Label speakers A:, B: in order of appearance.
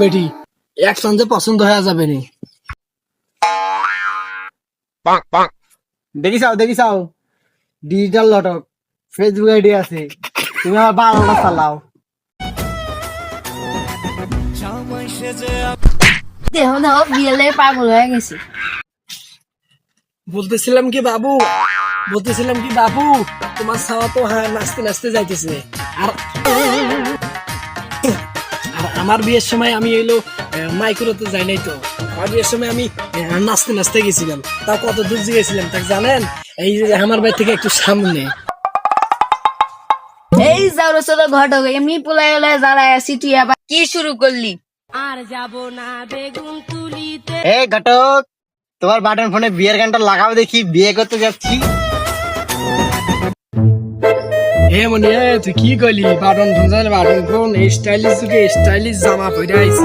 A: বেটি এক সন্ধে পছন্দ হয়ে যাবে নি। দেখি চাও দেখি চাও। ডিজিটাল লটক ফেসবুক আইডি আছে। তুমি আমার বারোটা চালাও।
B: দেহ দেহ বিয়েলে পাগল হয়ে গেছে।
A: বলতেছিলাম কি বাবু? বলতেছিলাম কি বাবু? তোমার ছাওয়া তো হ্যাঁ নাচতে নাচতে যাইতেছে। আর আমার বিয়ের সময় আমি এলো মাইক্রোতে যাই নাই তো। আমার বিয়ের সময় আমি নাচতে নাচতে গেছিলাম। তা কত দূর গেছিলাম তাকে জানেন? এই যে আমার বাড়ি থেকে একটু সামনে।
B: এই যাওর ছোট ঘটক এমনি পোলাই ওলাই দাঁড়ায় আছি তুই আবার কি শুরু করলি?
C: আর যাব না বেগুন তুলিতে।
A: এ ঘটক তোমার বাটন ফোনে বিয়ের গানটা লাগাও দেখি বিয়ে করতে যাচ্ছি। এ মনে তুই কি করলি button phone button phone stylish যুগে স্টাইলিশ জামা পরে আইছি।